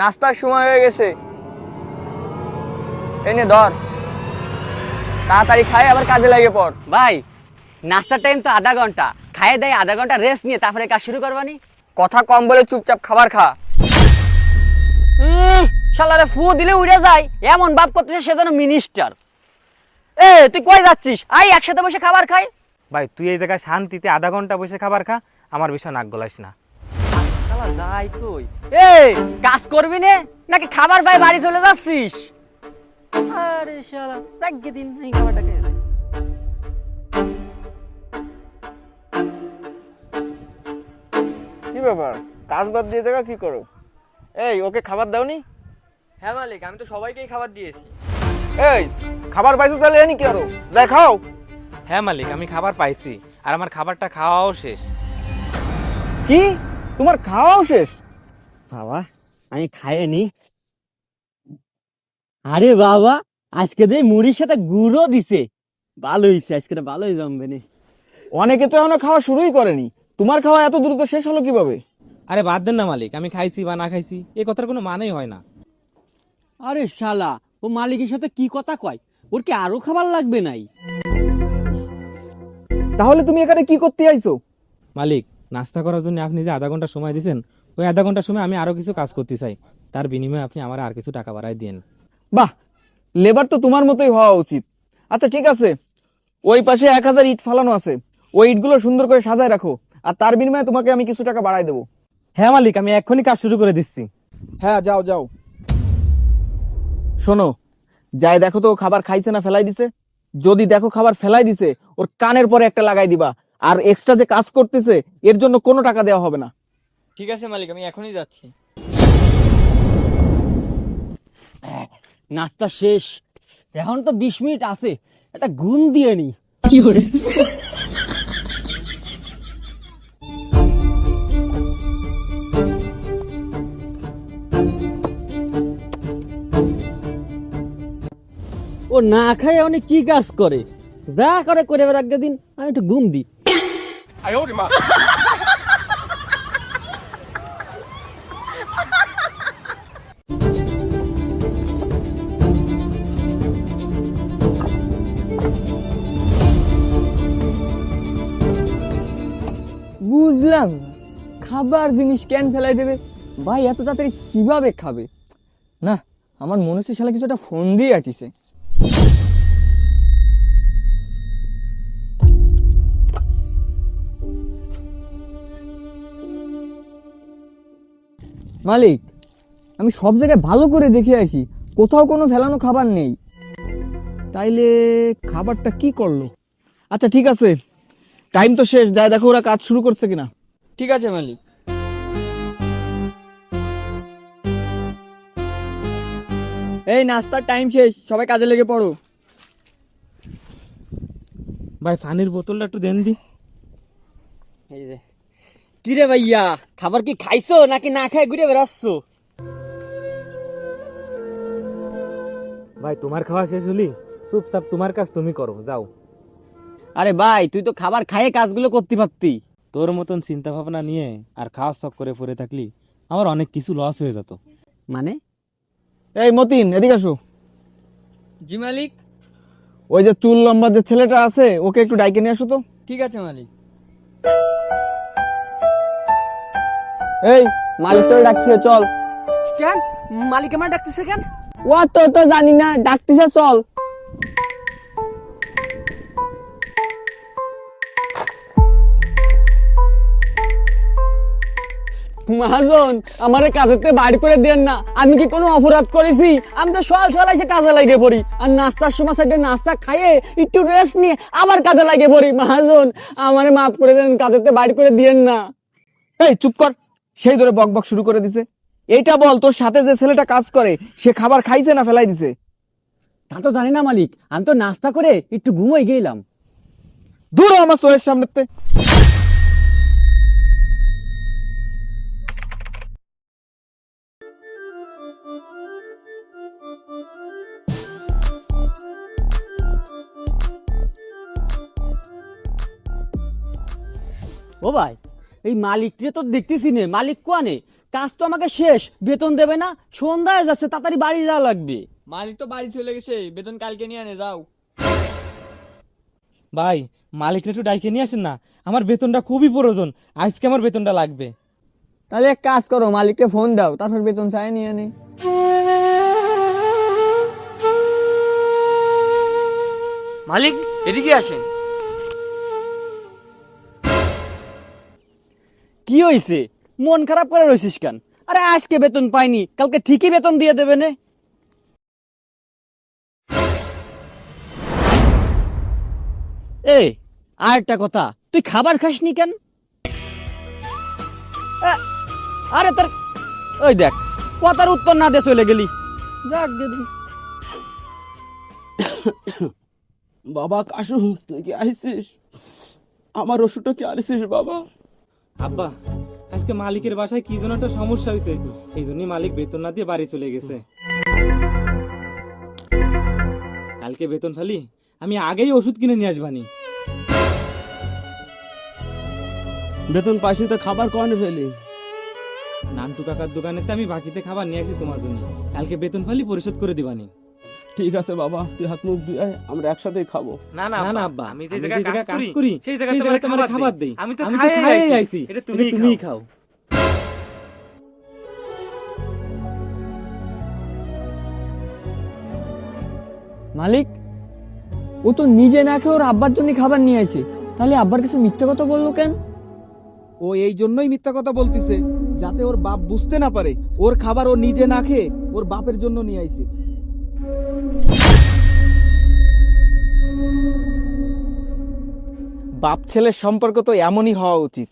নাস্তার সময় হয়ে গেছে। এনে ধর। তাড়াতাড়ি খাই আবার কাজে লাগে পর। ভাই নাস্তার টাইম তো আধা ঘণ্টা। খাইয়ে দেয় আধা ঘণ্টা রেস্ট নিয়ে তারপরে কাজ শুরু করবানি? কথা কম বলে চুপচাপ খাবার খা। শালারে ফু দিলে উড়ে যায়। এমন ভাব করতেছে সে যেন মিনিস্টার এ তুই কই যাচ্ছিস? আই একসাথে বসে খাবার খাই। ভাই তুই এই জায়গায় শান্তিতে আধা ঘণ্টা বসে খাবার খা। আমার বিষয় নাক গলাইস না। যাই কই। এ কাজ করবি নে? নাকি খাবার পাই বাড়ি চলে যাচ্ছিস? আরে শালা দেখ দিন এই খাবারটা খেয়ে কি ব্যাপার? কাজ বাদ দিয়ে দেখা কি করো? এই ওকে খাবার দাওনি? হ্যাঁ মালিক আমি তো সবাইকেই খাবার দিয়েছি। এই খাবার পাইছো তাহলে এনি কি আরও? যাই খাও। হ্যাঁ মালিক আমি খাবার পাইছি আর আমার খাবারটা খাওয়াও শেষ। কি? তোমার খাওয়াও শেষ। বাবা আমি খাইনি আরে বাবা আজকে দে মুড়ির সাথে গুঁড়ো দিছে। ভালো হইছে আজকে ভালোই জমবে নি। অনেকে তো এখনও খাওয়া শুরুই করেনি। তোমার খাওয়া এত দ্রুত শেষ হলো কীভাবে? আরে বাদ দেন না মালিক আমি খাইছি বা না খাইছি এই কথার কোনো মানেই হয় না। আরে শালা ও মালিকের সাথে কি কথা কয়? ওর কি আরও খাবার লাগবে নাই? তাহলে তুমি এখানে কি করতে আইছো? মালিক নাস্তা করার জন্য আপনি যে আধা ঘণ্টা সময় দিয়েছেন ওই আধা ঘণ্টা সময় আমি আরও কিছু কাজ করতে চাই। তার বিনিময়ে আপনি আমার আর কিছু টাকা বাড়াই দিন বাহ লেবার তো তোমার মতোই হওয়া উচিত। আচ্ছা ঠিক আছে। ওই পাশে এক হাজার ইট ফালানো আছে। ওই ইটগুলো সুন্দর করে সাজায় রাখো। আর তার বিনিময়ে তোমাকে আমি কিছু টাকা বাড়াই দেবো। হ্যাঁ মালিক আমি এক্ষুনি কাজ শুরু করে দিচ্ছি। হ্যাঁ যাও যাও। শোনো যাই দেখো তো ও খাবার খাইছে না ফেলাই দিছে? যদি দেখো খাবার ফেলাই দিছে ওর কানের পরে একটা লাগাই দিবা। আর এক্সট্রা যে কাজ করতেছে এর জন্য কোনো টাকা দেওয়া হবে না। ঠিক আছে মালিক আমি এখনই যাচ্ছি। নাস্তা শেষ। এখন তো বিশ মিনিট আছে একটা গুণ দিয়ে নি। কি করে ও না খায় অনেক কি কাজ করে? যা করে করে বেড়াক দিন আমি একটু ঘুম দিই। বুঝলাম খাবার জিনিস কেন ফেলাই দেবে ভাই এত তাড়াতাড়ি কীভাবে খাবে? না আমার মনে হচ্ছে শালা কিছু একটা ফোন দিয়ে আটিছে। মালিক আমি সব জায়গায় ভালো করে দেখে আসি কোথাও কোনো ফেলানো খাবার নেই। তাইলে খাবারটা কি করল? আচ্ছা ঠিক আছে। টাইম তো শেষ যায় দেখো ওরা কাজ শুরু করছে কিনা। ঠিক আছে মালিক। এই নাস্তার টাইম শেষ সবাই কাজে লেগে পড়ো। ভাই পানির বোতলটা একটু দেন দি। এই যে। কি রে ভাইয়া খাবার কি খাইছো নাকি না খাই ঘুরে বেড়াচ্ছ? ভাই তোমার খাওয়া শেষ হলি চুপচাপ তোমার কাজ তুমি করো যাও। আরে ভাই তুই তো খাবার খাইয়ে কাজগুলো করতে পারতি। তোর মতন চিন্তা ভাবনা নিয়ে আর খাওয়া সব করে পড়ে থাকলি আমার অনেক কিছু লস হয়ে যেত। মানে? এই মতিন এদিকে আসো। জি মালিক। ওই যে চুল লম্বা যে ছেলেটা আছে ওকে একটু ডাইকে নিয়ে আসো তো। ঠিক আছে মালিক। এই মালিক তোর ডাকছে চল। কেন? মালিক আমার ডাকতেছে কেন? ও তো তো জানি না ডাকতেছে চল। মহাজন আমারে কাজেতে বাড়ি করে দেন না। আমি কি কোনো অপরাধ করেছি? আমি তো সকাল সকাল এসে কাজে লাগে পড়ি। আর নাস্তার সময় সাইডে নাস্তা খাইয়ে একটু রেস্ট নিয়ে আবার কাজে লাগে পড়ি। মহাজন আমারে মাফ করে দেন কাজেতে বাড়ি করে দিয়েন না। এই চুপ কর। সেই ধরে বক বক শুরু করে দিছে। এইটা বল তোর সাথে যে ছেলেটা কাজ করে সে খাবার খাইছে না ফেলাই দিছে? তা তো জানি না মালিক। আমি তো নাস্তা করে একটু ঘুমোই গেলাম। দূর হ আমার সোয়ের সামনেতে। ও ভাই এই মালিককে তো দেখতেছি নে মালিক কোয়ানে? কাজ তো আমাকে শেষ বেতন দেবে না সন্ধ্যায় যাচ্ছে তাড়াতাড়ি বাড়ি যাওয়া লাগবে। মালিক তো বাড়ি চলে গেছে বেতন কালকে নিয়ে আনে যাও। ভাই মালিকটা একটু ডাইকে নিয়ে আসেন না আমার বেতনটা খুবই প্রয়োজন আজকে আমার বেতনটা লাগবে। তাহলে এক কাজ করো মালিককে ফোন দাও তারপর বেতন চাই নিয়ে আনে। মালিক এদিকে আসেন। কি হয়েছে মন খারাপ করে রয়েছিস কেন? আরে আজকে বেতন পাইনি কালকে ঠিকই বেতন দিয়ে দেবে নে। এই আর একটা কথা তুই খাবার খাসনি কেন? এ, আরে তোর ওই দেখ কথার উত্তর না দিয়ে চলে গেলি। যাক বাবা কাশু তুই কি আইছিস? আমার ওষুধটা কি আনিছিস বাবা? আব্বা আজকে মালিকের বাসায় কি যেন একটা সমস্যা হয়েছে। এই জন্যই মালিক বেতন না দিয়ে বাড়ি চলে গেছে। কালকে বেতন ফালি আমি আগেই ওষুধ কিনে নিয়ে আসবানি বেতন পাইছি তো খাবার কনে ফেলি। নান্টু কাকার দোকানেতে আমি বাকিতে খাবার নিয়ে আসি তোমার জন্য। কালকে বেতন ফালি পরিশোধ করে দিবানি ঠিক আছে বাবা তুই হাত মুখ দিয়ে আয়, আমরা একসাথেই খাব। না না না আব্বা আমি যে জায়গায় কাজ করি সেই জায়গায় তোমার খাবার দেই। আমি তো খাইয়ে আইছি এটা তুমিই খাও। মালিক ও তো নিজে না খেয়ে ওর আব্বার জন্য খাবার নিয়ে আসে তাহলে আব্বার কাছে মিথ্যা কথা বলল কেন? ও এই জন্যই মিথ্যা কথা বলতিছে যাতে ওর বাপ বুঝতে না পারে ওর খাবার ও নিজে না খেয়ে ওর বাপের জন্য নিয়ে আইছে। বাপ ছেলের সম্পর্ক তো এমনই হওয়া উচিত।